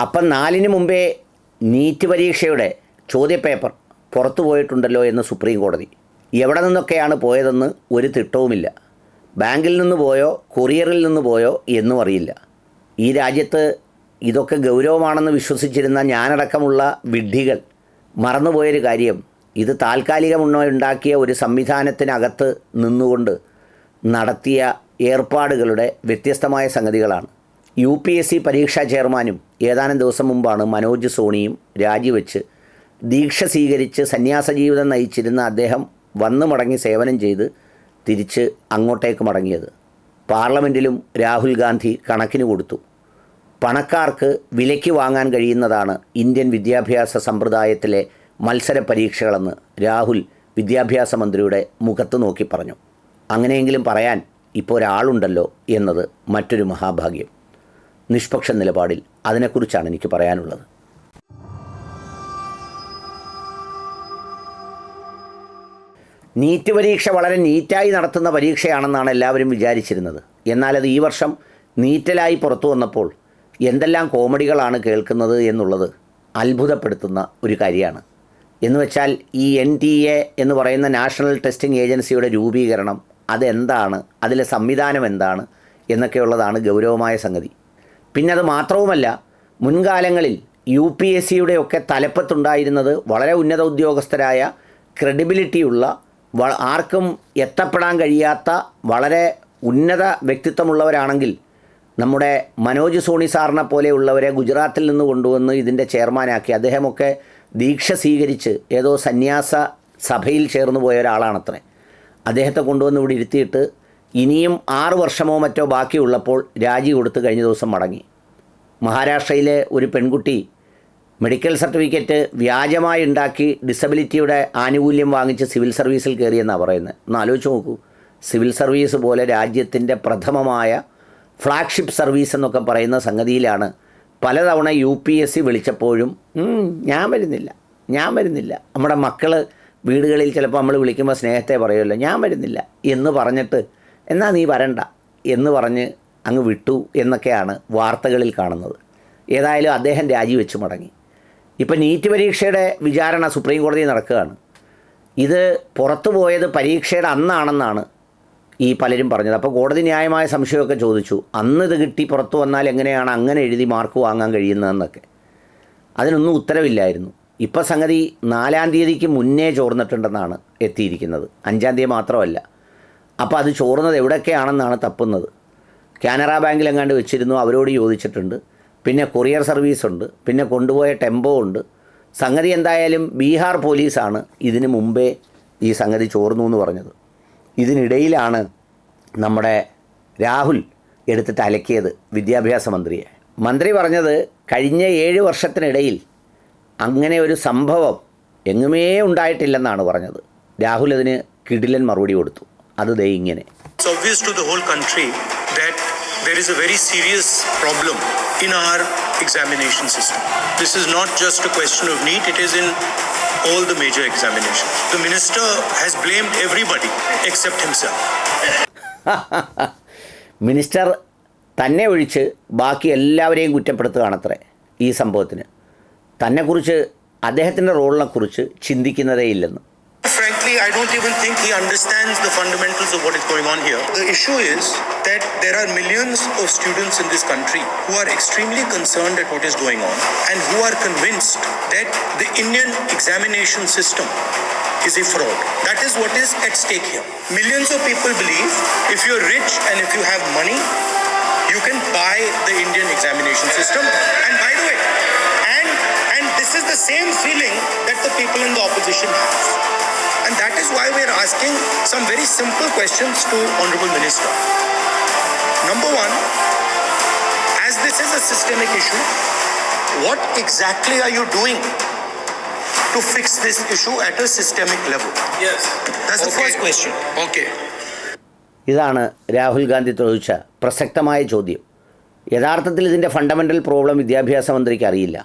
അപ്പം നാലിന് മുമ്പേ നീറ്റ് പരീക്ഷയുടെ ചോദ്യപേപ്പർ പുറത്തു പോയിട്ടുണ്ടല്ലോ എന്ന് സുപ്രീം കോടതി. എവിടെ നിന്നൊക്കെയാണ് പോയതെന്ന് ഒരു തിട്ടവുമില്ല. ബാങ്കിൽ നിന്ന് പോയോ കൊറിയറിൽ നിന്ന് പോയോ എന്നും അറിയില്ല. ഈ രാജ്യത്ത് ഇതൊക്കെ ഗൗരവമാണെന്ന് വിശ്വസിച്ചിരുന്ന ഞാനടക്കമുള്ള വിഡ്ഢികൾ മറന്നുപോയൊരു കാര്യം ഇത് താൽക്കാലികമുണ്ടാക്കിയ ഒരു സംവിധാനത്തിനകത്ത് നിന്നുകൊണ്ട് നടത്തിയ ഏർപ്പാടുകളുടെ വ്യത്യസ്തമായ സംഗതികളാണ്. യു പരീക്ഷാ ചെയർമാനും ഏതാനും ദിവസം മുമ്പാണ് മനോജ് സോണിയും രാജിവെച്ച് ദീക്ഷ സ്വീകരിച്ച് സന്യാസ ജീവിതം നയിച്ചിരുന്ന അദ്ദേഹം വന്നു മടങ്ങി സേവനം ചെയ്ത് തിരിച്ച് അങ്ങോട്ടേക്ക് മടങ്ങിയത്. പാർലമെന്റിലും രാഹുൽ ഗാന്ധി കണക്കിന് കൊടുത്തു. പണക്കാർക്ക് വിലയ്ക്ക് വാങ്ങാൻ കഴിയുന്നതാണ് ഇന്ത്യൻ വിദ്യാഭ്യാസ സമ്പ്രദായത്തിലെ മത്സര പരീക്ഷകളെന്ന് രാഹുൽ വിദ്യാഭ്യാസ മന്ത്രിയുടെ മുഖത്ത് നോക്കി പറഞ്ഞു. അങ്ങനെയെങ്കിലും പറയാൻ ഇപ്പോൾ ഒരാളുണ്ടല്ലോ എന്നത് മറ്റൊരു മഹാഭാഗ്യം. നിഷ്പക്ഷ നിലപാടിൽ അതിനെക്കുറിച്ചാണ് എനിക്ക് പറയാനുള്ളത്. നീറ്റ് പരീക്ഷ വളരെ നീറ്റായി നടത്തുന്ന പരീക്ഷയാണെന്നാണ് എല്ലാവരും വിചാരിച്ചിരുന്നത്. എന്നാൽ അത് ഈ വർഷം നീറ്റലായി പുറത്തു വന്നപ്പോൾ എന്തെല്ലാം കോമഡികളാണ് കേൾക്കുന്നത് എന്നുള്ളത് അത്ഭുതപ്പെടുത്തുന്ന ഒരു കാര്യമാണ്. എന്ന് വെച്ചാൽ ഈ എൻ ടി എ എന്ന് പറയുന്ന നാഷണൽ ടെസ്റ്റിംഗ് ഏജൻസിയുടെ രൂപീകരണം അതെന്താണ് അതിലെ സംവിധാനം എന്താണ് എന്നൊക്കെയുള്ളതാണ് ഗൗരവമായ സംഗതി. പിന്നെ അത് മാത്രവുമല്ല മുൻകാലങ്ങളിൽ യു പി എസ് സിയുടെ ഒക്കെ തലപ്പത്തുണ്ടായിരുന്നത് വളരെ ഉന്നത ഉദ്യോഗസ്ഥരായ ക്രെഡിബിലിറ്റിയുള്ള ആർക്കും എത്തപ്പെടാൻ കഴിയാത്ത വളരെ ഉന്നത വ്യക്തിത്വമുള്ളവരാണെങ്കിൽ നമ്മുടെ മനോജ് സോണി സാറിനെ പോലെയുള്ളവരെ ഗുജറാത്തിൽ നിന്ന് കൊണ്ടുവന്ന് ഇതിന്റെ ചെയർമാനാക്കി അദ്ദേഹമൊക്കെ ദീക്ഷ സ്വീകരിച്ച് ഏതോ സന്യാസ സഭയിൽ ചേർന്ന് പോയ ഒരാളാണത്രേ. അദ്ദേഹത്തെ കൊണ്ടുവന്ന് ഇവിടെ ഇരുത്തിയിട്ട് ഇനിയും ആറ് വർഷമോ മറ്റോ ബാക്കിയുള്ളപ്പോൾ രാജി കൊടുത്ത് കഴിഞ്ഞ ദിവസം മടങ്ങി. മഹാരാഷ്ട്രയിലെ ഒരു പെൺകുട്ടി മെഡിക്കൽ സർട്ടിഫിക്കറ്റ് വ്യാജമായി ഉണ്ടാക്കി ഡിസബിലിറ്റിയുടെ ആനുകൂല്യം വാങ്ങിച്ച് സിവിൽ സർവീസിൽ കയറിയെന്നാണ് പറയുന്നത്. ഒന്ന് ആലോചിച്ച് നോക്കൂ. സിവിൽ സർവീസ് പോലെ രാജ്യത്തിന്റെ പ്രഥമമായ ഫ്ലാഗ്ഷിപ്പ് സർവീസ് എന്നൊക്കെ പറയുന്ന സംഗതിയിലാണ് പലതവണ യു പി എസ് സി വിളിച്ചപ്പോഴും ഞാൻ വരുന്നില്ല ഞാൻ വരുന്നില്ല. നമ്മുടെ മക്കൾ വീടുകളിൽ ചിലപ്പോൾ നമ്മൾ വിളിക്കുമ്പോൾ സ്നേഹത്തെ പറയുമല്ലോ ഞാൻ വരുന്നില്ല എന്ന് പറഞ്ഞിട്ട് എന്നാ നീ വരണ്ട എന്ന് പറഞ്ഞ് അങ്ങ് വിട്ടു എന്നൊക്കെയാണ് വാർത്തകളിൽ കാണുന്നത്. ഏതായാലും അദ്ദേഹം രാജിവെച്ച് മടങ്ങി. ഇപ്പം നീറ്റ് പരീക്ഷയുടെ വിചാരണ സുപ്രീം കോടതി നടക്കുകയാണ്. ഇത് പുറത്തു പോയത് പരീക്ഷയുടെ അന്നാണെന്നാണ് ഈ പലരും പറഞ്ഞത്. അപ്പോൾ കോടതി ന്യായമായ സംശയമൊക്കെ ചോദിച്ചു. അന്ന് ഇത് കിട്ടി പുറത്തു വന്നാൽ എങ്ങനെയാണ് അങ്ങനെ എഴുതി മാർക്ക് വാങ്ങാൻ കഴിയുന്നതെന്നൊക്കെ. അതിനൊന്നും ഉത്തരവില്ലായിരുന്നു. ഇപ്പം സംഗതി നാലാം തീയതിക്ക് മുന്നേ ചോർന്നിട്ടുണ്ടെന്നാണ് എത്തിയിരിക്കുന്നത്. അഞ്ചാം തീയതി മാത്രമല്ല. അപ്പോൾ അത് ചോർന്നത് എവിടെയൊക്കെയാണെന്നാണ് തപ്പുന്നത്. കാനറ ബാങ്കിൽ എങ്ങാണ്ട് വെച്ചിരുന്നു അവരോട് ചോദിച്ചിട്ടുണ്ട്. പിന്നെ കൊറിയർ സർവീസ് ഉണ്ട് പിന്നെ കൊണ്ടുപോയ ടെമ്പോ ഉണ്ട്. സംഗതി എന്തായാലും ബീഹാർ പോലീസാണ് ഇതിന് മുമ്പേ ഈ സംഗതി ചോർന്നു എന്ന് പറഞ്ഞത്. ഇതിനിടയിലാണ് നമ്മുടെ രാഹുൽ എടുത്തിട്ട് അലക്കിയത് വിദ്യാഭ്യാസ മന്ത്രിയെ. മന്ത്രി പറഞ്ഞത് കഴിഞ്ഞ ഏഴ് വർഷത്തിനിടയിൽ അങ്ങനെ ഒരു സംഭവം എങ്ങുമേ ഉണ്ടായിട്ടില്ലെന്നാണ് പറഞ്ഞത്. രാഹുൽ അതിന് കിടിലൻ മറുപടി കൊടുത്തു. അത് ദേ ഇങ്ങനെ there is a very serious problem in our examination system. This is not just a question of NEET, it is in all the major examinations. The minister has blamed everybody except himself. Minister തന്നെ ഒഴിച്ച് ബാക്കി എല്ലാവരെയും കുറ്റപ്പെടുത്തുകയാണത്രേ ഈ സംഭവത്തിന് തന്നെക്കുറിച്ച് അദ്ദേഹത്തിന്റെ റോളിനെക്കുറിച്ച് ചിന്തിക്കുന്നതേ ഇല്ലെന്ന് Frankly, I don't even think he understands the fundamentals of what is going on here. The issue is that there are millions of students in this country who are extremely concerned at what is going on and who are convinced that the Indian examination system is a fraud. That is what is at stake here. Millions of people believe if you're rich and if you have money, you can buy the Indian examination system. And by the way, and and this is the same feeling that the people in the opposition have. And that is why we are asking some very simple questions to Honorable Minister. Number one, as this is a systemic issue, what exactly are you doing to fix this issue at a systemic level? Yes. That's the first question. Okay. ഇതാണ് രാഹുൽ ഗാന്ധി ചോദിച്ച പ്രസക്തമായ ചോദ്യം യഥാർത്ഥത്തിൽ ഇതിന്റെ fundamental problem വിദ്യാഭ്യാസ മന്ത്രിക്ക് അറിയില്ല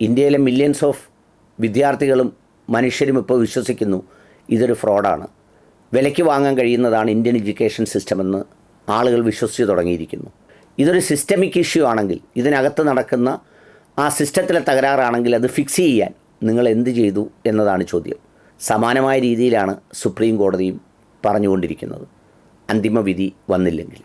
ഇന്ത്യയിലെ മില്യൺസ് ഓഫ് വിദ്യാർത്ഥികളും മനുഷ്യരും ഇപ്പോൾ വിശ്വസിക്കുന്നു ഇതൊരു ഫ്രോഡാണ്. വിലയ്ക്ക് വാങ്ങാൻ കഴിയുന്നതാണ് ഇന്ത്യൻ എഡ്യൂക്കേഷൻ സിസ്റ്റം എന്ന് ആളുകൾ വിശ്വസിച്ച് തുടങ്ങിയിരിക്കുന്നു. ഇതൊരു സിസ്റ്റമിക് ഇഷ്യൂ ആണെങ്കിൽ ഇതിനകത്ത് നടക്കുന്ന ആ സിസ്റ്റത്തിലെ തകരാറാണെങ്കിൽ അത് ഫിക്സ് ചെയ്യാൻ നിങ്ങൾ എന്ത് ചെയ്തു എന്നതാണ് ചോദ്യം. സമാനമായ രീതിയിലാണ് സുപ്രീം കോടതിയും പറഞ്ഞുകൊണ്ടിരിക്കുന്നത്. അന്തിമ വിധി വന്നില്ലെങ്കിൽ.